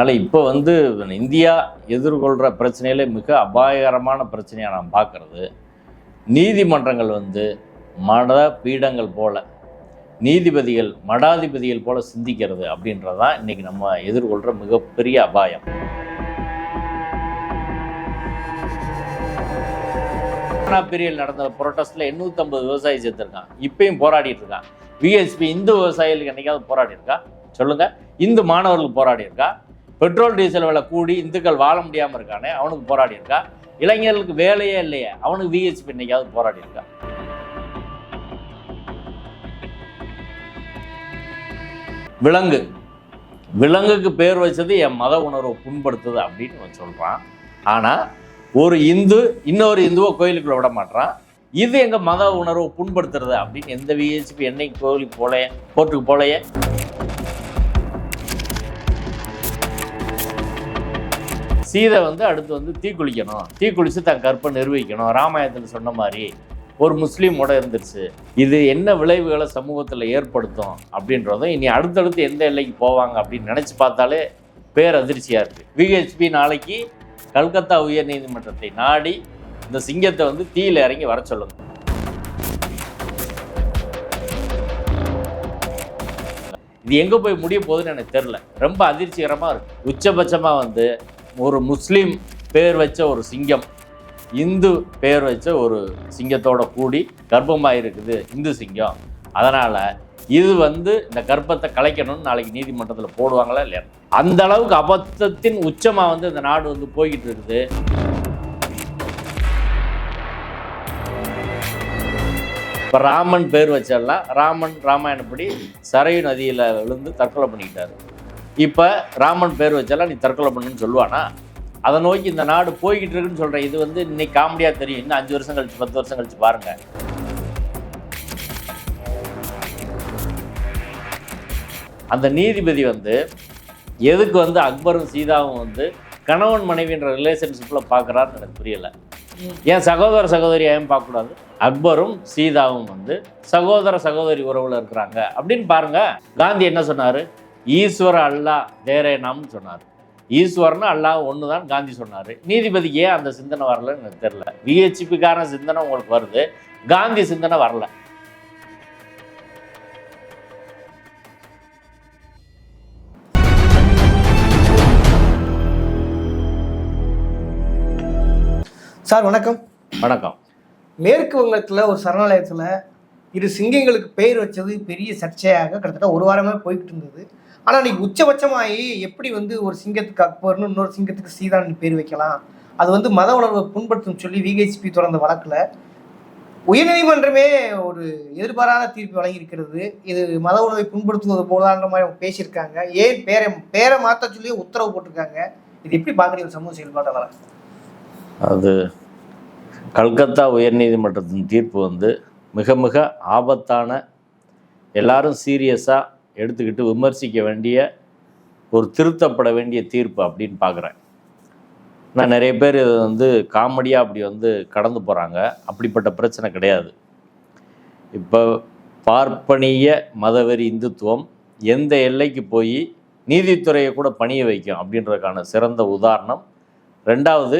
அதனால் இப்போ வந்து இந்தியா எதிர்கொள்கிற பிரச்சனையில மிக அபாயகரமான பிரச்சனையாக நான் பார்க்குறது. நீதிமன்றங்கள் வந்து மட பீடங்கள் போல நீதிபதிகள் மடாதிபதிகள் போல சிந்திக்கிறது அப்படின்றதான் இன்றைக்கி நம்ம எதிர்கொள்கிற மிகப்பெரிய அபாயம். கொரோனா பீரியட் நடந்த புரோட்டஸ்டில் எண்ணூற்றம்பது விவசாயி சேர்த்துருக்கான் இப்பயும் போராடிட்டு இருக்கான். விஎஸ்பி இந்து விவசாயிகளுக்கு என்னைக்காவது போராடி இருக்கா சொல்லுங்க. இந்து மாணவர்களுக்கு போராடி இருக்கா பெட்ரோல் டீசல் விலை கூடி இந்துக்கள் வாழ முடியாமல் இருக்கானே அவனுக்கு போராடி இருக்கா? இளைஞர்களுக்கு வேலையே இல்லையே அவனுக்கு விஹெச்பி இன்னைக்காவது போராடி இருக்கா? விலங்கு. விலங்குக்கு பேர் வச்சது என் மத உணர்வை புண்படுத்துது அப்படின்னு அவன் சொல்றான். ஆனா ஒரு இந்து இன்னொரு இந்துவை கோயிலுக்குள்ள விட மாட்டான் இது எங்க மத உணர்வை புண்படுத்துறது அப்படின்னு எந்த விஹெச்பி என்னைக்கு கோயிலுக்கு போலையே கோர்ட்டுக்கு போலையே? சீதை வந்து அடுத்து வந்து தீக்குளிக்கணும் தீக்குளித்து தன் கற்பை நிர்வகிக்கணும். ராமாயணத்தில் சொன்ன மாதிரி ஒரு முஸ்லீமோட இருந்துருச்சு. இது என்ன விளைவுகளை சமூகத்தில் ஏற்படுத்தும் அப்படின்றதும் இனி அடுத்தடுத்து எந்த எல்லைக்கு போவாங்க அப்படின்னு நினச்சி பார்த்தாலே பேர் அதிர்ச்சியாக இருக்குது விஹெச்பி நாளைக்கு கல்கத்தா உயர்நீதிமன்றத்தை நாடி இந்த சிங்கத்தை வந்து தீயில் இறங்கி வர சொல்லுங்க. இது எங்கே போய் முடிய போகுதுன்னு எனக்கு தெரில ரொம்ப அதிர்ச்சிகரமாக இருக்குது உச்சபட்சமாக வந்து ஒரு முஸ்லீம் பேர் வச்ச ஒரு சிங்கம் இந்து பேர் வச்ச ஒரு சிங்கத்தோட கூடி கர்ப்பமாக இருக்குது இந்து சிங்கம். அதனால் இது வந்து இந்த கர்ப்பத்தை கலைக்கணும்னு நாளைக்கு நீதிமன்றத்தில் போடுவாங்களா இல்லையா? அந்த அளவுக்கு அபத்தத்தின் உச்சமாக வந்து இந்த நாடு வந்து போய்கிட்டு இருக்குது இப்போ ராமன் பேர் வச்செல்லாம் ராமன் ராமாயணப்படி சரையு நதியில் விழுந்து தற்கொலை பண்ணிக்கிட்டாரு. இப்போ ராமன் பேர் வச்செல்லாம் நீ தற்கொலை பண்ணுன்னு சொல்லுவானா? அதை நோக்கி இந்த நாடு போய்கிட்டு இருக்குன்னு சொல்கிறேன் இது வந்து இன்னைக்கு காமெடியாக தெரியும். இன்னும் அஞ்சு வருஷம் கழிச்சு பத்து வருஷம் கழிச்சு பாருங்க. அந்த நீதிபதி வந்து எதுக்கு வந்து அக்பரும் சீதாவும் வந்து கணவன் மனைவின்ற ரிலேஷன்ஷிப்பில் பார்க்குறாருன்னு எனக்கு புரியலை. ஏன் சகோதர சகோதரி ஏன் பார்க்கக்கூடாது? அக்பரும் சீதாவும் வந்து சகோதர சகோதரி உறவில் இருக்கிறாங்க. அப்படின்னு பாருங்க. காந்தி என்ன சொன்னார்? ஈஸ்வர அல்லா நாம்னு சொன்னார். ஈஸ்வரன் அல்லாஹ் ஒன்று தான் காந்தி சொன்னார். நீதிபதிக்கு ஏன் அந்த சிந்தனை வரலன்னு எனக்கு தெரியல விஹெச்பிக்கான சிந்தனை உங்களுக்கு வருது. காந்தி சிந்தனை வரல. சார் வணக்கம். வணக்கம். மேற்கு வங்கத்தில் ஒரு சரணாலயத்தில் இரு சிங்கங்களுக்கு பெயர் வச்சது பெரிய சர்ச்சையாக கிட்டத்தட்ட ஒரு வாரமே போய்கிட்டு இருந்தது. ஆனால் இன்னைக்கு உச்சபட்சமாகி எப்படி வந்து ஒரு சிங்கத்துக்கு அக்பர்னு இன்னொரு சிங்கத்துக்கு சீதான் பேர் வைக்கலாம்? அது வந்து மத உணர்வை புண்படுத்தும் சொல்லி விஹெச்பி தொடர்ந்த வழக்கில் உயர்நீதிமன்றமே ஒரு எதிர்பாராத தீர்ப்பு வழங்கியிருக்கிறது. இது மத உணர்வை புண்படுத்துவது போலான்ற மாதிரி அவங்க பேசியிருக்காங்க. ஏன் பேரை பேரை மாற்ற சொல்லி உத்தரவு போட்டிருக்காங்க? இது எப்படி பார்க்குறீங்க சமூக செயல்பாட்டாளர் அது கல்கத்தா உயர்நீதிமன்றத்தின் தீர்ப்பு வந்து மிக மிக ஆபத்தான எல்லாரும் சீரியஸாக எடுத்துக்கிட்டு விமர்சிக்க வேண்டிய ஒரு திருத்தப்பட வேண்டிய தீர்ப்பு அப்படின்னு பார்க்குறேன். நான் நிறைய பேர் இது வந்து காமெடியாக அப்படி வந்து கடந்து போகிறாங்க அப்படிப்பட்ட பிரச்சனை கிடையாது. இப்போ பார்ப்பனிய மதவெறி இந்துத்துவம் எந்த எல்லைக்கு போய் நீதித்துறையை கூட பணிய வைக்கும் அப்படின்றதுக்கான சிறந்த உதாரணம். ரெண்டாவது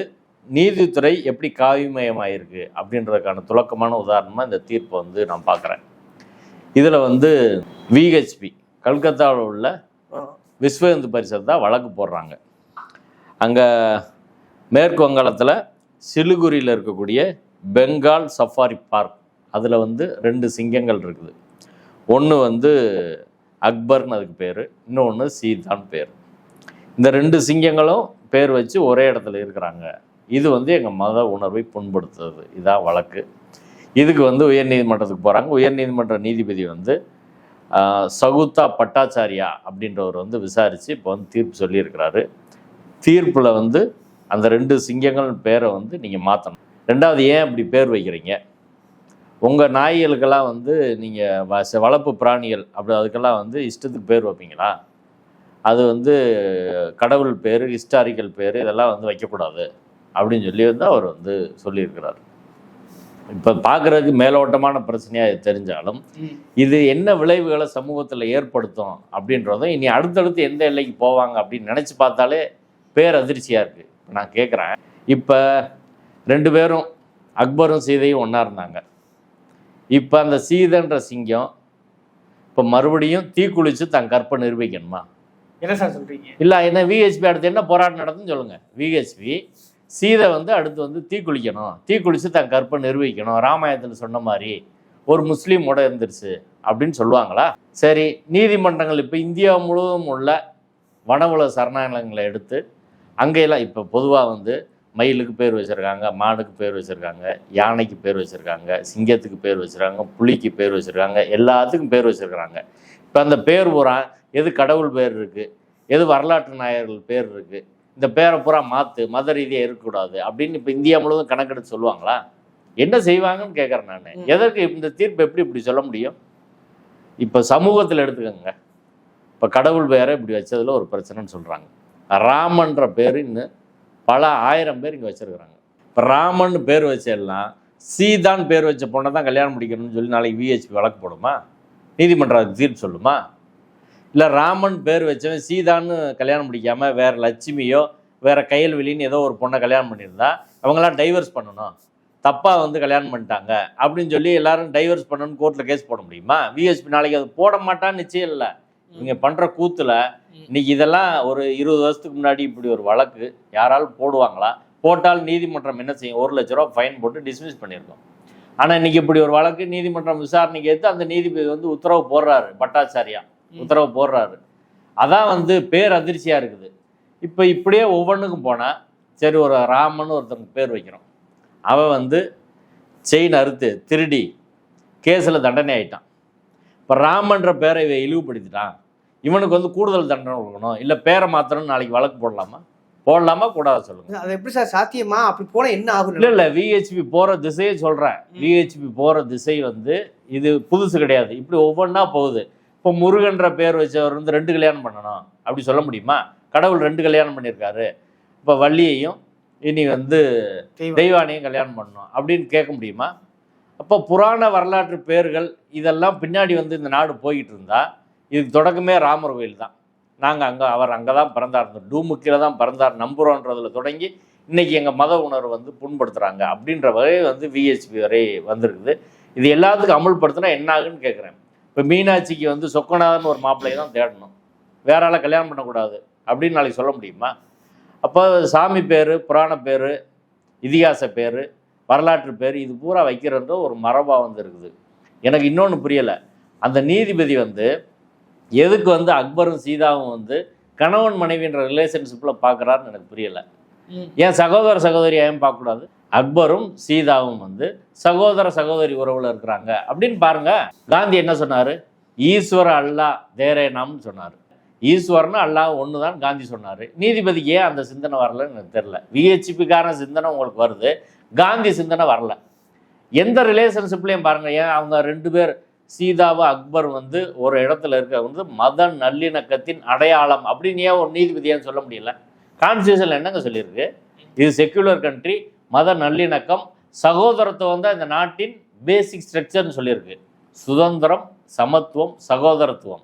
நீதித்துறை எப்படி காவிமயமாயிருக்கு அப்படின்றதுக்கான துலக்கமான உதாரணமாக இந்த தீர்ப்பை வந்து நான் பார்க்குறேன். இதில் வந்து விஹெச்பி கல்கத்தாவில் உள்ள விஸ்வ இந்து பரிஷத் தான் வழக்கு போடுறாங்க. அங்கே மேற்கு வங்காளத்தில் சிலிகுரியில் இருக்கக்கூடிய பெங்கால் சஃபாரி பார்க். அதில் வந்து ரெண்டு சிங்கங்கள் இருக்குது. ஒன்று வந்து அக்பர்னு அதுக்கு பேர் இன்னொன்று சீதான் பேர். இந்த ரெண்டு சிங்கங்களும் பேர் வச்சு ஒரே இடத்துல இருக்கிறாங்க. இது வந்து எங்கள் மத உணர்வை புண்படுத்துறது இதான் வழக்கு. இதுக்கு வந்து உயர்நீதிமன்றத்துக்கு போகிறாங்க உயர்நீதிமன்ற நீதிபதி வந்து சகுத்தா பட்டாச்சாரியா அப்படின்றவர் வந்து விசாரித்து இப்போ வந்து தீர்ப்பு சொல்லியிருக்கிறாரு. தீர்ப்பில் வந்து அந்த ரெண்டு சிங்கங்கள் பேரை வந்து நீங்கள் மாற்றணும் ரெண்டாவது ஏன் அப்படி பேர் வைக்கிறீங்க? உங்கள் நாய்களுக்கெல்லாம் வந்து நீங்கள் வ ச- வளர்ப்பு பிராணிகள் அப்படி அதுக்கெல்லாம் வந்து இஷ்டத்துக்கு பேர் வைப்பீங்களா? அது வந்து கடவுள் பேர் ஹிஸ்டாரிக்கல் பேர் இதெல்லாம் வந்து வைக்கக்கூடாது அப்படின்னு சொல்லி வந்து அவர் வந்து சொல்லியிருக்கிறார். இப்போ பார்க்குறதுக்கு மேலோட்டமான பிரச்சனையாக தெரிஞ்சாலும். இது என்ன விளைவுகளை சமூகத்தில் ஏற்படுத்தும் அப்படின்றதும் இனி அடுத்தடுத்து எந்த எல்லைக்கு போவாங்க அப்படின்னு நினச்சி பார்த்தாலே பேரதிர்ச்சியாக இருக்குது இப்போ நான் கேட்குறேன் இப்போ ரெண்டு பேரும் அக்பரும் சீதையும் ஒன்றா இருந்தாங்க. இப்போ அந்த சீதைன்ற சிங்கம் இப்போ மறுபடியும் தீக்குளித்து தன் கற்பை நிரூபிக்கணுமா? என்ன சார் சொல்றீங்க? இல்லை என்ன விஹெச்பி அடுத்து என்ன போராட்டம் நடக்குதுன்னு சொல்லுங்கள் விஹெச்பி சீதை வந்து அடுத்து வந்து தீக்குளிக்கணும் தீக்குளித்து தன் கற்பை நிரூபிக்கணும் ராமாயணத்தில் சொன்ன மாதிரி ஒரு முஸ்லீமோட இருந்துருச்சு அப்படின்னு சொல்லுவாங்களா? சரி நீதிமன்றங்கள் இப்போ இந்தியா முழுவதும் உள்ள வனவுல சரணாலயங்களை எடுத்து அங்கெல்லாம் இப்போ பொதுவாக வந்து மயிலுக்கு பேர் வச்சுருக்காங்க மானுக்கு பேர் வச்சுருக்காங்க யானைக்கு பேர் வச்சுருக்காங்க சிங்கத்துக்கு பேர் வச்சுருக்காங்க புலிக்கு பேர் வச்சுருக்காங்க எல்லாத்துக்கும் பேர் வச்சுருக்காங்க இப்போ அந்த பேர் பூரா எது கடவுள் பேர் இருக்குது எது வரலாற்று நாயர்கள் பேர் இருக்குது இந்த பேரை பூரா மாற்று மத ரீதியாக இருக்கக்கூடாது அப்படின்னு இப்போ இந்தியா முழுவதும் கணக்கெடுத்து சொல்லுவாங்களா? என்ன செய்வாங்கன்னு கேட்குறேன் நான். எதற்கு இந்த தீர்ப்பு எப்படி இப்படி சொல்ல முடியும்? இப்போ சமூகத்தில் எடுத்துக்கோங்க. இப்போ கடவுள் பேரை இப்படி வச்சதுல ஒரு பிரச்சனைன்னு சொல்கிறாங்க ராமன்ற பேர் இன்னும் பல ஆயிரம் பேர் இங்கே வச்சிருக்கிறாங்க. இப்போ ராமன் பேர் வச்செல்லாம் சீதான் பேர் வச்ச பொண்ணை தான் கல்யாணம் முடிக்கணும்னு சொல்லி நாளைக்கு விஹெச்பி வழக்கு போடுமா? நீதிமன்றம் அதுக்கு தீர்ப்பு சொல்லுமா? இல்லை ராமன் பேர் வச்சவன் சீதான்னு கல்யாணம் முடிக்காமல் வேற லட்சுமியோ வேற கையல்வெளின்னு ஏதோ ஒரு பொண்ணை கல்யாணம் பண்ணியிருந்தா அவங்களாம் டைவர்ஸ் பண்ணணும். தப்பாக வந்து கல்யாணம் பண்ணிட்டாங்க. அப்படின்னு சொல்லி எல்லாரும் டைவர்ஸ் பண்ணணும்னு கோர்ட்டில் கேஸ் போட முடியுமா? விஹெச்பி நாளைக்கு அது போட மாட்டான்னு நிச்சயம் இல்லை. இவங்க பண்ணுற கூத்துல இன்னைக்கு இதெல்லாம் ஒரு இருபது வருஷத்துக்கு முன்னாடி இப்படி ஒரு வழக்கு. யாராலும் போடுவாங்களா? போட்டால் நீதிமன்றம் என்ன செய்யும்? ஒரு லட்ச ரூபா ஃபைன் போட்டு டிஸ்மிஸ் பண்ணியிருக்கோம். ஆனால் இன்னைக்கு இப்படி ஒரு வழக்கு நீதிமன்றம் விசாரணைக்கு எடுத்து அந்த நீதிபதி வந்து உத்தரவு போடுறாரு பட்டாச்சாரியா. உத்தரவு போடுறாரு. அதான் வந்து பேர் அதிர்ச்சியாக இருக்குது. இப்போ இப்படியே ஒவ்வொன்றுக்கும் போனால் சரி ஒரு ராமன் ஒருத்தவங்க பேர் வைக்கிறோம். அவன் வந்து செயின் அறுத்து திருடி கேஸில் தண்டனை ஆயிட்டான். இப்போ ராமன்ற பேரை இவன் இழிவுபடுத்திட்டான். இவனுக்கு வந்து கூடுதல் தண்டனை கொடுக்கணும். இல்லை பேரை மாத்திரம் நாளைக்கு வழக்கு போடலாமா? போடலாமா? கூடாது சொல்லுங்க. அது எப்படி சார்? சாத்தியமா? அப்படி போனா என்ன ஆகும்? இல்லை இல்லை விஹெச்பி போகிற திசையை சொல்கிறேன் விஹெச்பி போகிற திசை வந்து இது புதுசு கிடையாது. இப்படி ஒவ்வொன்றா போகுது. இப்போ முருகன்ற பேர் வச்சவர் வந்து ரெண்டு கல்யாணம் பண்ணணும். அப்படி சொல்ல முடியுமா? கடவுள் ரெண்டு கல்யாணம் பண்ணியிருக்காரு. இப்போ வள்ளியையும் இனி வந்து. தெய்வானையும் கல்யாணம் பண்ணணும். அப்படின்னு கேட்க முடியுமா? அப்போ புராண வரலாற்று பேர்கள் இதெல்லாம் பின்னாடி வந்து இந்த நாடு போய்கிட்டு இருந்தா இதுக்கு தொடக்கமே ராமர் கோயில் தான். நாங்கள் அங்கே அவர் அங்கே தான் பிறந்தார். இந்த டூமுக்கில் தான் பிறந்தார். நம்புகிறோன்றதுல தொடங்கி இன்னைக்கு எங்கள் மத உணர்வு வந்து புண்படுத்துகிறாங்க அப்படின்ற வகை வந்து விஹெச்பி வரை வந்திருக்குது. இது எல்லாத்துக்கும் அமல்படுத்தினா என்ன ஆகுன்னு கேட்குறேன் இப்போ மீனாட்சிக்கு வந்து சொக்கநாதன் ஒரு மாப்பிள்ளையை தான் தேடணும். வேற ஆளை கல்யாணம் பண்ணக்கூடாது அப்படின்னு நாளைக்கு சொல்ல முடியுமா? அப்போ சாமி பேர் புராண பேர் இதிகாச பேர் வரலாற்று பேர் இது பூரா வைக்கிறன்ற ஒரு மரபாக வந்து இருக்குது. எனக்கு இன்னொன்று புரியலை. அந்த நீதிபதி வந்து எதுக்கு வந்து அக்பரும் சீதாவும் வந்து கணவன் மனைவின்ற ரிலேஷன்ஷிப்பில் பார்க்குறாருன்னு எனக்கு புரியலை. ஏன் சகோதர சகோதரி ஏன் பார்க்கக்கூடாது? அக்பரும் சீதாவும் வந்து சகோதர சகோதரி உறவில் இருக்கிறாங்க. அப்படின்னு பாருங்க காந்தி என்ன சொன்னார்? ஈஸ்வர அல்லா தேரேனாம்னு சொன்னார். ஈஸ்வரன் அல்லாஹ் ஒன்று தான் காந்தி சொன்னார். நீதிபதிக்கு ஏன் அந்த சிந்தனை வரலன்னு எனக்கு தெரில விஹெச்பிக்கான சிந்தனை உங்களுக்கு வருது. காந்தி சிந்தனை வரல. எந்த ரிலேஷன்ஷிப்லேயும் பாருங்கள் ஏன் அவங்க ரெண்டு பேர் சீதாவும் அக்பர் வந்து ஒரு இடத்துல இருக்க வந்து மத நல்லிணக்கத்தின் அடையாளம் அப்படின்னு ஏன் ஒரு நீதிபதியான்னு சொல்ல முடியல? கான்ஸ்டியூஷன் என்னங்க சொல்லியிருக்கு? இது செக்யூலர் கண்ட்ரி மத நல்லிணக்கம் சகோதரத்துவம் தான் இந்த நாட்டின் பேசிக் ஸ்ட்ரக்சர்னு சொல்லியிருக்கு. சுதந்திரம் சமத்துவம் சகோதரத்துவம்.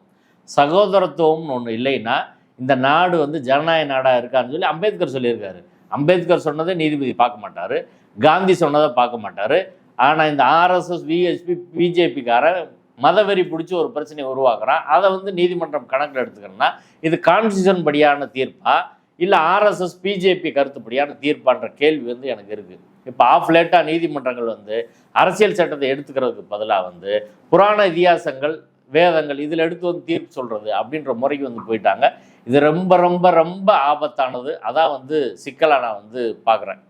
சகோதரத்துவம்னு ஒன்று இல்லைன்னா இந்த நாடு வந்து ஜனநாயக நாடாக இருக்கான்னு சொல்லி அம்பேத்கர் சொல்லியிருக்காரு. அம்பேத்கர் சொன்னதை நீதிபதி பார்க்க மாட்டார். காந்தி சொன்னதை பார்க்க மாட்டார். ஆனால் இந்த ஆர்எஸ்எஸ் விஹெச்பி பிஜேபிக்காரன் மதவெறி பிடிச்சி ஒரு பிரச்சனையை உருவாக்குறான். அதை வந்து நீதிமன்றம் கணக்கில் எடுத்துக்கணும்னா இது கான்ஸ்டியூஷன் படியான தீர்ப்பாக இல்லை ஆர்எஸ்எஸ் பிஜேபி கருத்துப்படியான தீர்ப்பான்ற கேள்வி வந்து எனக்கு இருக்குது இப்போ ஆஃப் லேட்டாக நீதிமன்றங்கள் வந்து அரசியல் சட்டத்தை எடுத்துக்கிறதுக்கு பதிலாக வந்து புராண இதிகாசங்கள் வேதங்கள் இதில் எடுத்து வந்து தீர்ப்பு சொல்கிறது அப்படின்ற முறைக்கு வந்து போயிட்டாங்க. இது ரொம்ப ரொம்ப ரொம்ப ஆபத்தானது. அதான் வந்து சிக்கலாக நான் வந்து பார்க்குறேன்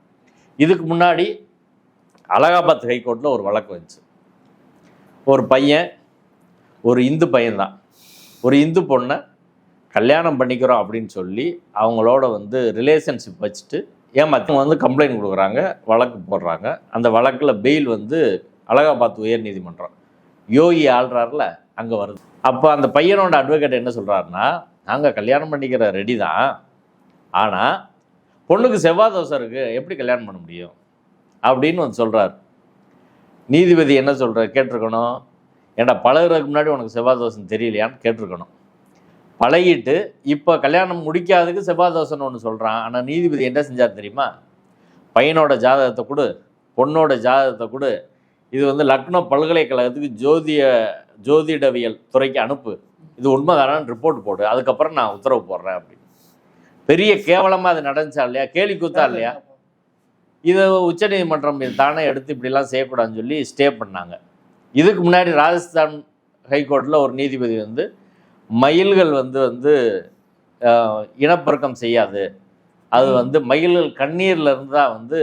இதுக்கு முன்னாடி அலகாபாத் ஹைகோர்ட்டில் ஒரு வழக்கு வந்துச்சு. ஒரு பையன் ஒரு இந்து பையன்தான். ஒரு இந்து பொண்ணை கல்யாணம் பண்ணிக்கிறோம் அப்படின்னு சொல்லி அவங்களோட வந்து ரிலேஷன்ஷிப் வச்சுட்டு ஏமாத்தவங்க வந்து கம்ப்ளைண்ட் கொடுக்குறாங்க வழக்கு போடுறாங்க. அந்த வழக்கில் பெயில் வந்து அலகாபாத் உயர் நீதிமன்றம் யோகி ஆள்றாருல அங்கே வருது. அப்போ அந்த பையனோட அட்வொகேட் என்ன சொல்கிறாருன்னா நாங்கள் கல்யாணம் பண்ணிக்கிற ரெடி தான். ஆனால் பொண்ணுக்கு செவ்வாய் தோசை இருக்குது எப்படி கல்யாணம் பண்ண முடியும்? அப்படின்னு வந்து சொல்கிறார் நீதிபதி என்ன சொல்கிற கேட்டிருக்கணும். ஏன்டா பழகுறதுக்கு முன்னாடி உனக்கு செவ்வாய் தோசை தெரியலையான்னு கேட்டிருக்கணும். பழகிட்டு இப்போ கல்யாணம் முடிக்காததுக்கு செவ்வாய் தோசைன்னு ஒன்று சொல்கிறான் ஆனால் நீதிபதி என்ன செஞ்சார் தெரியுமா? பையனோட ஜாதகத்தை கொடு பொண்ணோட ஜாதகத்தை கொடு. இது வந்து லக்னோ பல்கலைக்கழகத்துக்கு ஜோதிய ஜோதிடவியல் துறைக்கு அனுப்பு. இது உண்மைதானான்னு ரிப்போர்ட் போடு. அதுக்கப்புறம் நான் உத்தரவு போடுறேன் அப்படின்னு. பெரிய கேவலமாக அது நடந்துச்சா இல்லையா? கேலி கூத்தா இல்லையா? இதை உச்சநீதிமன்றம் இது தானே எடுத்து இப்படிலாம் செய்யக்கூடாதுன்னு சொல்லி ஸ்டே பண்ணாங்க. இதுக்கு முன்னாடி ராஜஸ்தான் ஹைகோர்ட்டில் ஒரு நீதிபதி வந்து மயில்கள் வந்து வந்து இனப்பெருக்கம் செய்யாது. அது வந்து மயில்கள் கண்ணீர்ல இருந்து தான் வந்து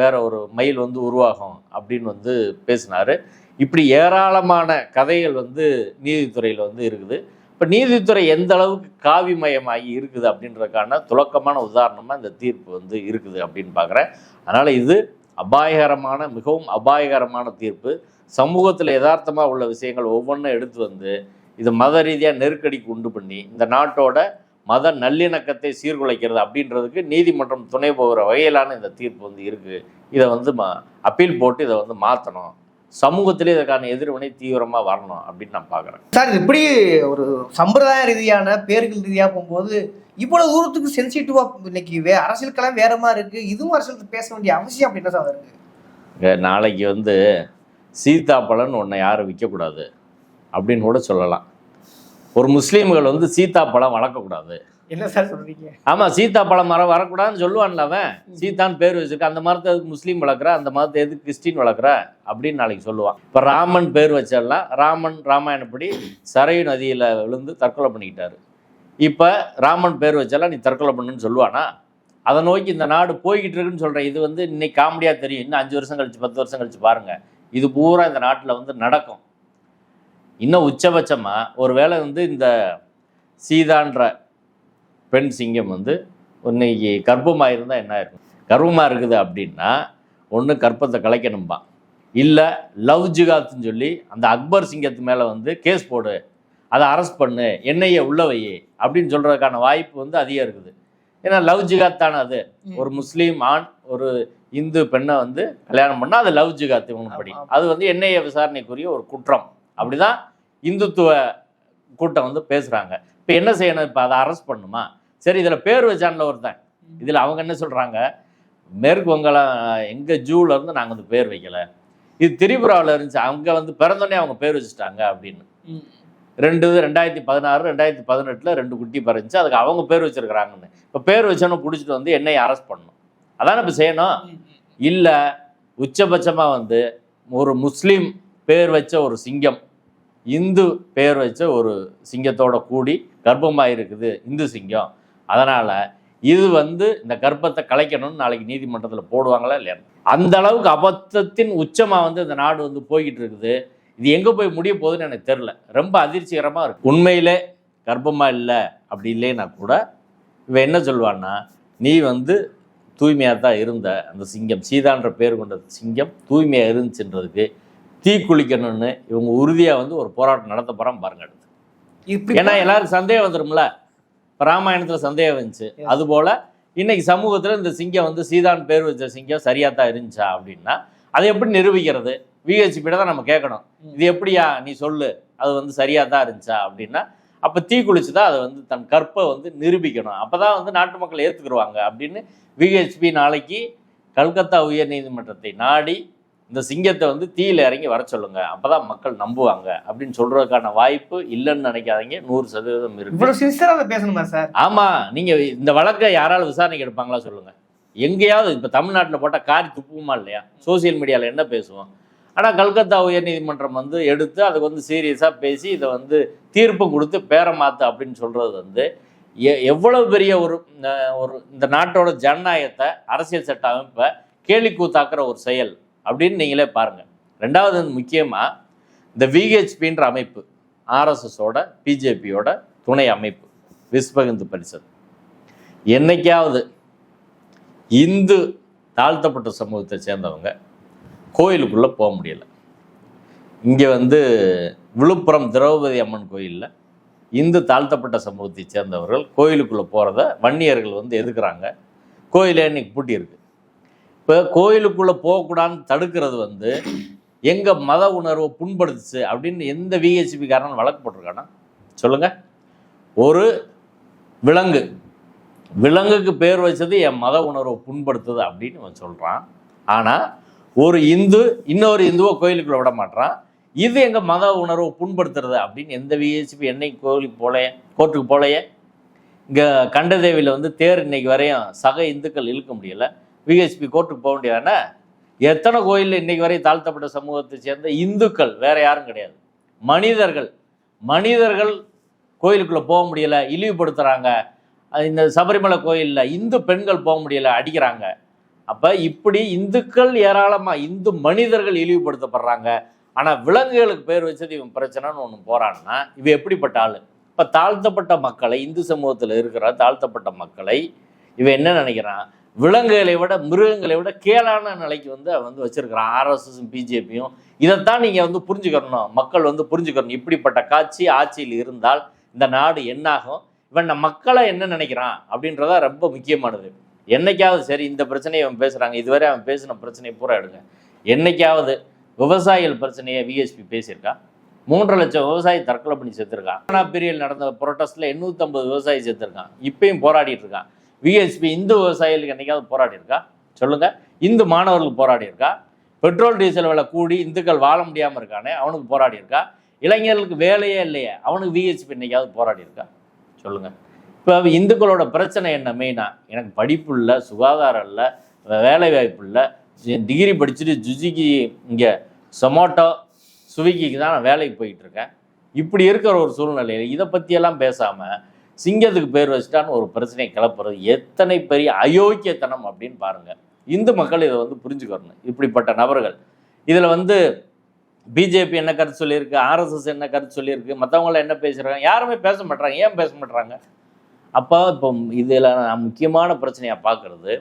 வேற ஒரு மயில் வந்து உருவாகும் அப்படின்னு வந்து பேசினார். இப்படி ஏராளமான கதைகள் வந்து நீதித்துறையில் வந்து இருக்குது. இப்போ நீதித்துறை எந்த அளவுக்கு காவிமயமாகி இருக்குது அப்படின்றதுக்கான துலக்கமான உதாரணமாக இந்த தீர்ப்பு வந்து இருக்குது அப்படின்னு பார்க்குறேன் அதனால் இது அபாயகரமான மிகவும் அபாயகரமான தீர்ப்பு. சமூகத்தில் யதார்த்தமாக உள்ள விஷயங்கள் ஒவ்வொன்றும் எடுத்து வந்து இது மத ரீதியாக நெருக்கடிக்கு உண்டு பண்ணி இந்த நாட்டோட மத நல்லிணக்கத்தை சீர்குலைக்கிறது அப்படின்றதுக்கு நீதிமன்றம் துணை போகிற வகையிலான இந்த தீர்ப்பு வந்து இருக்குது இதை வந்து ம அப்பீல் போட்டு இதை வந்து மாற்றணும் சமூகத்திலே இதற்கான எதிர்வினை தீவிரமாக வரணும் அப்படின்னு நான் பார்க்குறேன் சார் இது இப்படி ஒரு சம்பிரதாய ரீதியான பேர்கள் ரீதியாக போகும்போது இவ்வளவு தூரத்துக்கு சென்சிட்டிவா இன்னைக்கு வே அரசியல் களம் வேற மாதிரி இருக்கு. இதுவும் அரசியல் பேச வேண்டிய அவசியம் அப்படின்னு சார் இருக்கு? இங்க நாளைக்கு வந்து சீத்தாப்பழம்னு ஒன்றை யாரும் விற்கக்கூடாது அப்படின்னு கூட சொல்லலாம். ஒரு முஸ்லீம்கள் வந்து சீத்தாப்பழம் வளர்க்கக்கூடாது. என்ன சார் சொல்றீங்க? ஆமாம் சீத்தாப்பழம் மரம் வரக்கூடாதுன்னு சொல்லுவான்ல அவன். சீத்தான்னு பேர் வச்சிருக்க அந்த மரத்தை எதுக்கு முஸ்லீம் வளர்க்குற? அந்த மரத்தை எதுக்கு கிறிஸ்டின் வளர்க்குற? அப்படின்னு நாளைக்கு சொல்லுவான். இப்போ ராமன் பேர் வச்சிடலாம் ராமன் ராமாயணப்படி சரையு நதியில் விழுந்து தற்கொலை பண்ணிக்கிட்டாரு. இப்போ ராமன் பேர் வச்சாலாம் நீ தற்கொலை பண்ணுன்னு சொல்லுவானா? அதை நோக்கி இந்த நாடு போய்கிட்டு இருக்குன்னு சொல்கிறேன் இது வந்து இன்னைக்கு காமெடியாக தெரியும். இன்னும் அஞ்சு வருஷம் கழிச்சு பத்து வருஷம் கழிச்சு பாருங்கள் இது பூரா இந்த நாட்டில் வந்து நடக்கும். இன்னும் உச்சபட்சமாக ஒருவேளை வந்து இந்த சீதான்ற பெண் சிங்கம் வந்து இன்னைக்கு கர்ப்பமாக இருந்தால் என்ன இருக்கும் கர்ப்பமாக இருக்குது அப்படின்னா ஒன்று கர்ப்பத்தை கலைக்கணும்பா. இல்லை லவ் ஜிகாத்னு சொல்லி அந்த அக்பர் சிங்கத்து மேலே வந்து கேஸ் போடு அதை அரெஸ்ட் பண்ணு என்னைய உள்ள வை அப்படின்னு சொல்கிறதுக்கான வாய்ப்பு வந்து அதிகம் இருக்குது. ஏன்னா லவ் ஜிகாத் தானே அது. ஒரு முஸ்லீம் ஆண் ஒரு இந்து பெண்ணை வந்து கல்யாணம் பண்ணால் அது லவ் ஜிகாத் இவனுப்படி ஆமா. அது வந்து என்ஐஏ விசாரணைக்குரிய ஒரு குற்றம். அப்படிதான் இந்துத்துவ கூட்டம் வந்து பேசுகிறாங்க இப்போ என்ன செய்யணும்? இப்போ அதை அரெஸ்ட் பண்ணுமா? சரி இதில் பேர் வச்சான்ல ஒருத்தன். இதில் அவங்க என்ன சொல்கிறாங்க மேற்கு வங்காளம் எங்கள் ஜூவில் இருந்து நாங்கள் வந்து பேர் வைக்கல. இது திரிபுராவில் இருந்துச்சு. அவங்க வந்து பிறந்தோடனே அவங்க பேர் வச்சுட்டாங்க அப்படின்னு. ரெண்டு ரெண்டாயிரத்தி பதினாறு ரெண்டாயிரத்தி பதினெட்டில் ரெண்டு குட்டி பறிச்சு அதுக்கு அவங்க பேர் வச்சிருக்கிறாங்கன்னு. இப்போ பேர் வச்சவன பிடிச்சிட்டு வந்து என்னை அரெஸ்ட் பண்ணணும். அதானே இப்போ செய்யணும்? இல்லை உச்சபட்சமாக வந்து ஒரு முஸ்லீம் பேர் வச்ச ஒரு சிங்கம். இந்து பேர் வச்ச ஒரு சிங்கத்தோட கூடி கர்ப்பமாக இருக்குது இந்து சிங்கம். அதனால் இது வந்து இந்த கர்ப்பத்தை கலைக்கணும்னு நாளைக்கு நீதிமன்றத்தில் போடுவாங்களா இல்லையா? அந்த அளவுக்கு அபத்தத்தின் உச்சமாக வந்து இந்த நாடு வந்து போய்கிட்டு இருக்குது இது எங்கே போய் முடிய போகுதுன்னு எனக்கு தெரில ரொம்ப அதிர்ச்சிகரமாக இருக்குது உண்மையிலே கர்ப்பமாக இல்லை அப்படி இல்லைன்னா கூட இவன் என்ன சொல்லுவான்னா நீ வந்து தூய்மையாக தான் இருந்த அந்த சிங்கம். சீதான்ற பேர் கொண்ட சிங்கம் தூய்மையாக இருந்துச்சுன்றதுக்கு தீ குளிக்கணும்னு இவங்க உறுதியாக வந்து ஒரு போராட்டம் நடத்த போகிறான் பாருங்க அடுத்து. ஏன்னா எல்லாருக்கும் சந்தேகம் வந்துடும்ல இப்போ ராமாயணத்தில் சந்தேகம் வந்துச்சு Yes. அதுபோல் இன்னைக்கு சமூகத்தில் இந்த சிங்கம் வந்து சீதான் பேர் வச்ச சிங்கம் சரியாக தான் இருந்துச்சா அப்படின்னா அதை எப்படி நிரூபிக்கிறது? விஹெச்பிட தான் நம்ம கேட்கணும். இது எப்படியா? நீ சொல்லு. அது வந்து சரியாக தான் இருந்துச்சா அப்படின்னா அப்போ தீ குளிச்சு தான் அதை வந்து தன் கற்பை வந்து நிரூபிக்கணும். அப்போ தான் வந்து நாட்டு மக்கள் ஏற்றுக்குருவாங்க அப்படின்னு விஹெச்பி நாளைக்கு கல்கத்தா உயர்நீதிமன்றத்தை நாடி இந்த சிங்கத்தை வந்து தீயில இறங்கி வர சொல்லுங்க. அப்பதான் மக்கள் நம்புவாங்க. அப்படின்னு சொல்றதுக்கான வாய்ப்பு இல்லைன்னு நினைக்காதீங்க. நூறு சதவீதம் இருக்கு. பேசணுமா சார் ஆமா. நீங்க இந்த வழக்கை யாராலும் விசாரணைக்கு எடுப்பாங்களா சொல்லுங்க. எங்கேயாவது இப்ப தமிழ்நாட்டுல போட்டா காரி துப்புமா இல்லையா? சோசியல் மீடியால என்ன பேசுவோம்? ஆனா கல்கத்தா உயர்நீதிமன்றம் வந்து எடுத்து அதுக்கு வந்து சீரியஸா பேசி இதை வந்து தீர்ப்பு கொடுத்து பேர மாத்து அப்படின்னு சொல்றது வந்து எ- எவ்வளவு பெரிய ஒரு ஒரு இந்த நாட்டோட ஜனநாயகத்தை அரசியல் சட்ட அமைப்பை கேலி கூத்தாக்குற ஒரு செயல். அப்படின்னு நீங்களே பாருங்கள் ரெண்டாவது முக்கியமாக இந்த விஹெச்பின்ற அமைப்பு ஆர்எஸ்எஸோட பிஜேபியோட துணை அமைப்பு விஸ்வஹிந்து பரிஷத் என்னைக்காவது இந்து தாழ்த்தப்பட்ட சமூகத்தை சேர்ந்தவங்க கோயிலுக்குள்ளே போக முடியல. இங்கே வந்து விழுப்புரம் திரௌபதி அம்மன் கோயிலில் இந்து தாழ்த்தப்பட்ட சமூகத்தை சேர்ந்தவர்கள் கோயிலுக்குள்ளே போகிறத வன்னியர்கள் வந்து எதுக்குறாங்க? கோயிலே இன்னைக்கு பூட்டியிருக்கு. இப்போ கோயிலுக்குள்ளே போகக்கூடாதுன்னு தடுக்கிறது வந்து எங்கள் மத உணர்வை புண்படுத்துச்சு அப்படின்னு எந்த விஹெச்பிக்காரனும் வழக்கு போட்டிருக்கானா? சொல்லுங்கள் ஒரு விலங்கு. விலங்குக்கு பேர் வச்சது என் மத உணர்வை புண்படுத்துது அப்படின்னு அவன் சொல்கிறான் ஆனால் ஒரு இந்து இன்னொரு இந்துவை கோயிலுக்குள்ளே விட மாட்றான். இது எங்கள் மத உணர்வை புண்படுத்துறது அப்படின்னு எந்த விஹெச்பி என்னைக்கு கோயிலுக்கு போலையே கோர்ட்டுக்கு போலையே? இங்கே கண்டதேவியில் வந்து தேர் இன்னைக்கு வரையும் சக இந்துக்கள் இழுக்க முடியலை. விஹெச்பி கோர்ட்டுக்கு போக முடியாதுன்னா எத்தனை கோயிலில் இன்னைக்கு வரையும் தாழ்த்தப்பட்ட சமூகத்தை சேர்ந்த இந்துக்கள் வேற யாரும் கிடையாது. மனிதர்கள் மனிதர்கள் கோயிலுக்குள்ளே போக முடியல இழிவுபடுத்துகிறாங்க இந்த சபரிமலை கோயிலில் இந்து பெண்கள் போக முடியல அடிக்கிறாங்க. அப்போ இப்படி இந்துக்கள் ஏராளமாக இந்து மனிதர்கள் இழிவுபடுத்தப்படுறாங்க. ஆனால் விலங்குகளுக்கு பேர் வச்சது இவன் பிரச்சனைன்னு ஒன்று போகிறான்னா இவன் எப்படிப்பட்ட ஆள்? இப்போ தாழ்த்தப்பட்ட மக்களை இந்து சமூகத்தில் இருக்கிற தாழ்த்தப்பட்ட மக்களை இவன் என்ன நினைக்கிறான்? விலங்குகளை விட மிருகங்களை விட கேளான நிலைக்கு வந்து அவன் வந்து வச்சிருக்கிறான். ஆர்எஸ்எஸும் பிஜேபியும் இதைத்தான் நீங்கள் வந்து புரிஞ்சுக்கணும். மக்கள் வந்து புரிஞ்சுக்கணும். இப்படிப்பட்ட காட்சி ஆட்சியில் இருந்தால் இந்த நாடு என்னாகும்? இவன் நம்ம மக்களை என்ன நினைக்கிறான்? அப்படின்றதா ரொம்ப முக்கியமானது. என்னைக்காவது சரி இந்த பிரச்சனையை அவன் பேசுகிறாங்க இதுவரை அவன் பேசின பிரச்சனையை பூரா எடுங்க. என்னைக்காவது விவசாயிகள் பிரச்சனையை விஎஸ்பி பேசியிருக்கா? மூன்று லட்சம் விவசாயி தற்கொலை பண்ணி செத்துருக்கான் கொரோனா பீரியட் நடந்த ப்ரொட்டஸ்ட்டில் எண்ணூற்றம்பது விவசாயி செத்துருக்கான். இப்பயும் போராடிட்டு இருக்கான். விஎஸ்பி இந்து விவசாயிகளுக்கு என்னைக்காவது போராடி இருக்கா? சொல்லுங்க. இந்து மாணவர்களுக்கு போராடி இருக்கா? பெட்ரோல் டீசல் விலை கூடி இந்துக்கள் வாழ முடியாமல் இருக்கானே அவனுக்கு போராடி இருக்கா? இளைஞர்களுக்கு வேலையே இல்லையே அவனுக்கு விஹெச்பி இன்னைக்காவது போராடி இருக்கா? சொல்லுங்க. இப்போ இந்துக்களோட பிரச்சனை என்ன மெயினா எனக்கு படிப்பு இல்லை சுகாதாரம் இல்லை வேலை வாய்ப்பு இல்லை டிகிரி படிச்சுட்டு ஜுஜிக்கு இங்கே சொமோட்டோ ஸ்விக்கிக்கு தான் நான் வேலைக்கு போயிட்டு இருக்கேன். இப்படி இருக்கிற ஒரு சூழ்நிலையில் இதை பற்றியெல்லாம் பேசாமல் சிங்கத்துக்கு பேர் வச்சுட்டான்னு ஒரு பிரச்சனையை கிளப்புறது எத்தனை பெரிய அயோக்கியத்தனம் அப்படின்னு பாருங்கள் இந்து மக்கள் இதை வந்து புரிஞ்சுக்கணும். இப்படிப்பட்ட நபர்கள். இதில் வந்து பிஜேபி என்ன கருத்து சொல்லியிருக்கு? ஆர்எஸ்எஸ் என்ன கருத்து சொல்லியிருக்கு? மற்றவங்களாம் என்ன பேசுகிறாங்க யாருமே பேச மாட்றாங்க. ஏன் பேச மாட்றாங்க? அப்போ இப்போ இதில் நான் முக்கியமான பிரச்சனையாக பார்க்குறது.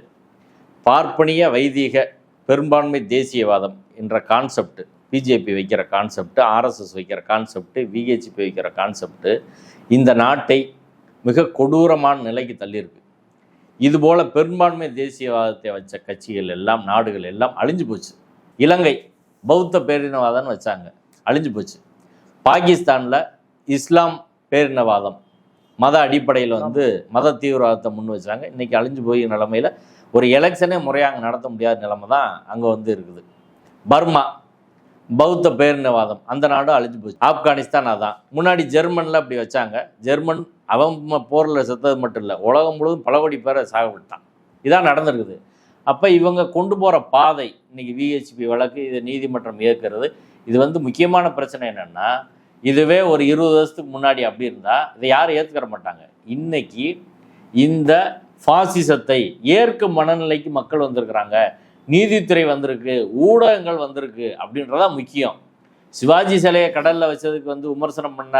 பார்ப்பனிய வைதீக பெரும்பான்மை தேசியவாதம் என்ற கான்செப்ட் பிஜேபி வைக்கிற கான்செப்ட் ஆர்எஸ்எஸ் வைக்கிற கான்செப்ட் விஹெச்பி வைக்கிற கான்செப்ட் இந்த நாட்டை மிக கொடூரமான நிலைக்கு தள்ளியிருக்கு. இதுபோல் பெரும்பான்மை தேசியவாதத்தை வச்ச கட்சிகள் எல்லாம் நாடுகள் எல்லாம் அழிஞ்சு போச்சு. இலங்கை பௌத்த பேரினவாதம்னு வச்சாங்க. அழிஞ்சு போச்சு. பாகிஸ்தானில் இஸ்லாம் பேரினவாதம் மத அடிப்படையில் வந்து மத தீவிரவாதத்தை முன் வச்சாங்க. இன்றைக்கி அழிஞ்சு போய் நிலமையில ஒரு எலெக்ஷனே முறையாக அங்கே நடத்த முடியாத நிலமை தான் அங்கே வந்து இருக்குது. பர்மா பௌத்த பேரினவாதம் அந்த நாடும் அழிஞ்சு போச்சு. ஆப்கானிஸ்தான் அதான். முன்னாடி ஜெர்மனில் அப்படி வச்சாங்க. ஜெர்மன் அவன் போரில் செத்தது மட்டும் இல்லை உலகம் முழுவதும் பல கோடி பேரை சாகப்பட்டான் இதான் நடந்திருக்குது. அப்போ இவங்க கொண்டு போகிற பாதை இன்றைக்கி விஹெச்பி வழக்கு இது நீதிமன்றம் இயக்கிறது இது வந்து முக்கியமான பிரச்சனை என்னென்னா இதுவே ஒரு இருபது வருஷத்துக்கு முன்னாடி அப்படி இருந்தால் இதை யாரும் ஏற்றுக்கிற மாட்டாங்க. இன்றைக்கி இந்த ஃபாசிசத்தை ஏற்கும் மனநிலைக்கு மக்கள் வந்திருக்கிறாங்க. நீதித்துறை வந்திருக்கு ஊடகங்கள் வந்திருக்கு அப்படின்றதான் முக்கியம். சிவாஜி சிலையை கடலில் வச்சதுக்கு வந்து விமர்சனம் பண்ண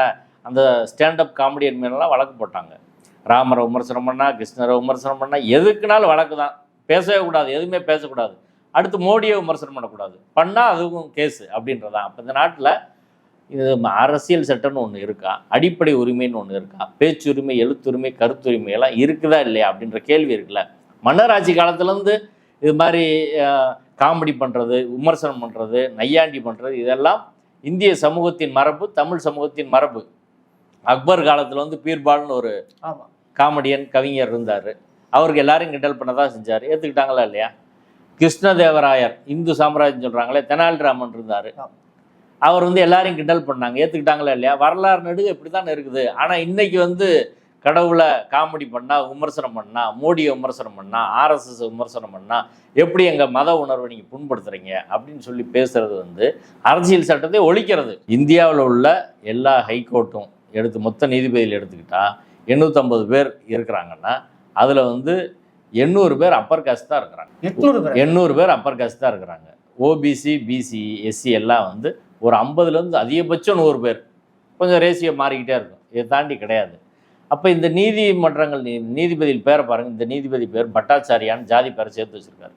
அந்த ஸ்டாண்டப் காமெடியன் மேலாம் வழக்கு போட்டாங்க. ராமரை விமர்சனம் பண்ணா கிருஷ்ணரை விமர்சனம் பண்ணால் எதுக்குனாலும் வழக்கு தான். பேசவே கூடாது எதுவுமே பேசக்கூடாது. அடுத்து மோடியை விமர்சனம் பண்ணக்கூடாது. பண்ணால் அதுவும் கேஸு அப்படின்றதான் அப்போ இந்த நாட்டில் இது அரசியல் சட்டம்னு ஒன்று இருக்கா அடிப்படை உரிமைன்னு ஒன்று இருக்கா பேச்சுரிமை எழுத்துரிமை கருத்துரிமை எல்லாம் இருக்குதா இல்லையா அப்படின்ற கேள்வி இருக்குல்ல. மன்னராட்சி காலத்துலேருந்து இது மாதிரி காமெடி பண்ணுறது விமர்சனம் பண்ணுறது நையாண்டி பண்ணுறது இதெல்லாம் இந்திய சமூகத்தின் மரபு தமிழ் சமூகத்தின் மரபு. அக்பர் காலத்தில் வந்து பீர்பால்னு ஒரு காமெடியன் கவிஞர் இருந்தார். அவருக்கு எல்லாரையும் கிண்டல் பண்ண தான் செஞ்சார். ஏற்றுக்கிட்டாங்களா இல்லையா? கிருஷ்ணதேவராயர் இந்து சாம்ராஜ்யம் சொல்கிறாங்களே தெனாலிராமன் இருந்தார். அவர் வந்து எல்லாரையும் கிண்டல் பண்ணாங்க. ஏற்றுக்கிட்டாங்களா இல்லையா? வரலாறு நடுக இப்படி தான் இருக்குது. ஆனால் இன்னைக்கு வந்து கடவுளை காமெடி பண்ணா விமர்சனம் பண்ணா மோடியை விமர்சனம் பண்ணா ஆர்எஸ்எஸ் விமர்சனம் பண்ணா எப்படி எங்கள் மத உணர்வை நீங்கள் புண்படுத்துறீங்க அப்படின்னு சொல்லி பேசுறது வந்து அரசியல் சட்டத்தை ஒழிக்கிறது. இந்தியாவில் உள்ள எல்லா ஹைகோர்ட்டும் எடுத்து மொத்த நீதிபதியில் எடுத்துக்கிட்டா எண்ணூற்றம்பது பேர் இருக்கிறாங்கன்னா அதில் வந்து எண்ணூறு பேர் அப்பர் காஸ்ட் தான் இருக்கிறாங்க. எண்ணூறு பேர் அப்பர் காஸ்ட் தான் இருக்கிறாங்க. ஓபிசி பிசி எஸ்சி எல்லாம் வந்து ஒரு ஐம்பதுலேருந்து அதிகபட்சம் நூறு பேர். கொஞ்சம் ரேசியோ மாறிக்கிட்டே இருக்கும். இதை தாண்டி கிடையாது. அப்போ இந்த நீதிமன்றங்கள் நீ- நீதிபதியில் பேரை பாருங்க. இந்த நீதிபதி பேர் பட்டாச்சாரியான்னு ஜாதி பேரை சேர்த்து வச்சிருக்காரு.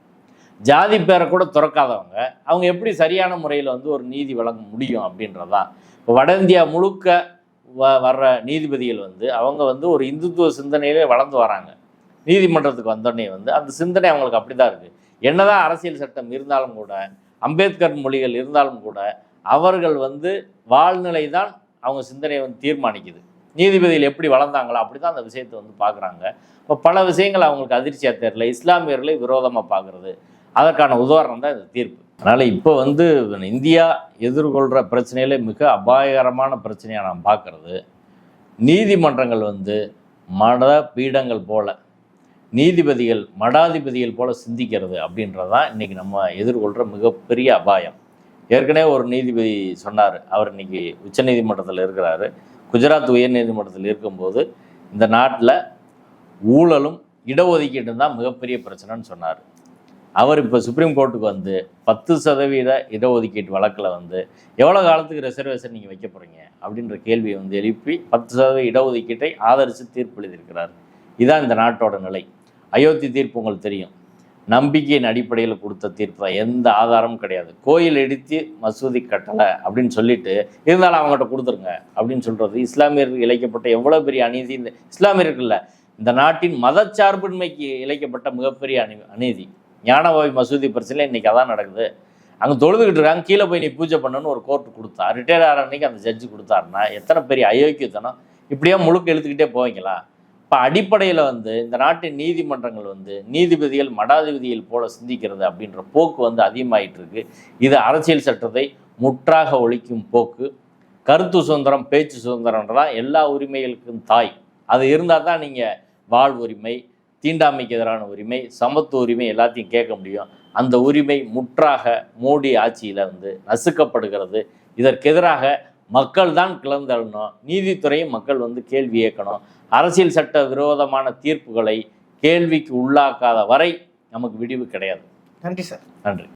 ஜாதி பேரை கூட துறக்காதவங்க அவங்க எப்படி சரியான முறையில் வந்து ஒரு நீதி வழங்க முடியும் அப்படின்றதான் இப்போ வட இந்தியா முழுக்க வ வர்ற நீதிபதிகள் வந்து அவங்க வந்து ஒரு இந்துத்துவ சிந்தனையிலே வளர்ந்து வராங்க. நீதிமன்றத்துக்கு வந்தோடனே வந்து அந்த சிந்தனை அவங்களுக்கு அப்படி தான் இருக்குது என்னதான் அரசியல் சட்டம் இருந்தாலும் கூட அம்பேத்கர் மொழிகள் இருந்தாலும் கூட அவர்கள் வந்து வாழ்நிலை தான் அவங்க சிந்தனையை வந்து தீர்மானிக்குது. நீதிபதிகள் எப்படி வளர்ந்தாங்களோ அப்படி தான் அந்த விஷயத்தை வந்து பார்க்குறாங்க. இப்போ பல விஷயங்கள் அவங்களுக்கு அதிர்ச்சியாக தெரியல. இஸ்லாமியர்களை விரோதமாக பார்க்குறது. அதற்கான உதாரணம் தான் இந்த தீர்ப்பு. அதனால் இப்போ வந்து இந்தியா எதிர்கொள்கிற பிரச்சனையில மிக அபாயகரமான பிரச்சனையாக நாம் பார்க்குறது. நீதிமன்றங்கள் வந்து மட பீடங்கள் போல நீதிபதிகள் மடாதிபதிகள் போல சிந்திக்கிறது அப்படின்றது தான் இன்றைக்கி நம்ம எதிர்கொள்கிற மிகப்பெரிய அபாயம். ஏற்கனவே ஒரு நீதிபதி சொன்னார் அவர் இன்றைக்கி உச்சநீதிமன்றத்தில் இருக்கிறாரு. குஜராத் உயர்நீதிமன்றத்தில் இருக்கும்போது இந்த நாட்டில் ஊழலும் இடஒதுக்கீடும் தான் மிகப்பெரிய பிரச்சனைன்னு சொன்னார். அவர் இப்போ சுப்ரீம் கோர்ட்டுக்கு வந்து பத்து சதவீத இடஒதுக்கீட்டு வழக்கில் வந்து எவ்வளோ காலத்துக்கு ரிசர்வேஷன் நீங்கள் வைக்க போகிறீங்க அப்படின்ற கேள்வியை வந்து எழுப்பி பத்து சதவீத இடஒதுக்கீட்டை ஆதரித்து தீர்ப்பு எழுதியிருக்கிறார். இதுதான் இந்த நாட்டோட நிலை. அயோத்தி தீர்ப்பு உங்களுக்கு தெரியும். நம்பிக்கையின் அடிப்படையில் கொடுத்த தீர்ப்பு தான். எந்த ஆதாரமும் கிடையாது. கோயில் இடித்து மசூதி கட்டலை அப்படின்னு சொல்லிட்டு இருந்தாலும் அவங்ககிட்ட கொடுத்துருங்க அப்படின்னு சொல்கிறது இஸ்லாமியர்கள் இழைக்கப்பட்ட எவ்வளோ பெரிய அநீதி? இந்த இஸ்லாமியர்கள் இந்த நாட்டின் மதச்சார்பின்மைக்கு இழைக்கப்பட்ட மிகப்பெரிய அநீ அநீதி. ஞானவாய் மசூதி பிரச்சனை இன்னைக்கு அதான் நடக்குது. அங்கே தொழுதுகிட்டு இருக்காங்க. கீழே போய் நீ பூஜை பண்ணணும்னு ஒரு கோர்ட் கொடுத்தா ரிட்டையர் ஆகிற அன்னைக்கு அந்த ஜட்ஜு கொடுத்தாருன்னா எத்தனை பெரிய அயோக்கியத்தனம். இப்படியே முழுக்க எழுத்துக்கிட்டே போவீங்களா இப்போ அடிப்படையில் வந்து இந்த நாட்டின் நீதிமன்றங்கள் வந்து நீதிபதிகள் மடாதிபதிகள் போல சிந்திக்கிறது அப்படின்ற போக்கு வந்து அதிகமாயிட்டு இருக்கு. இது அரசியல் சட்டத்தை முற்றாக ஒழிக்கும் போக்கு. கருத்து சுதந்திரம் பேச்சு சுதந்திரம்ன்றதான் எல்லா உரிமைகளுக்கும் தாய். அது இருந்தால் தான் நீங்கள் வாழ் உரிமை தீண்டாமைக்கு எதிரான உரிமை சமத்துவ உரிமை எல்லாத்தையும் கேட்க முடியும். அந்த உரிமை முற்றாக மோடி ஆட்சியில் வந்து நசுக்கப்படுகிறது. இதற்கு எதிராக மக்கள் தான் கிளந்தெழணும் நீதித்துறையும் மக்கள் வந்து கேள்வி கேட்கணும் அரசியல் சட்ட விரோதமான தீர்ப்புகளை கேள்விக்கு உள்ளாக்காத வரை நமக்கு விடிவு கிடையாது. நன்றி சார். நன்றி.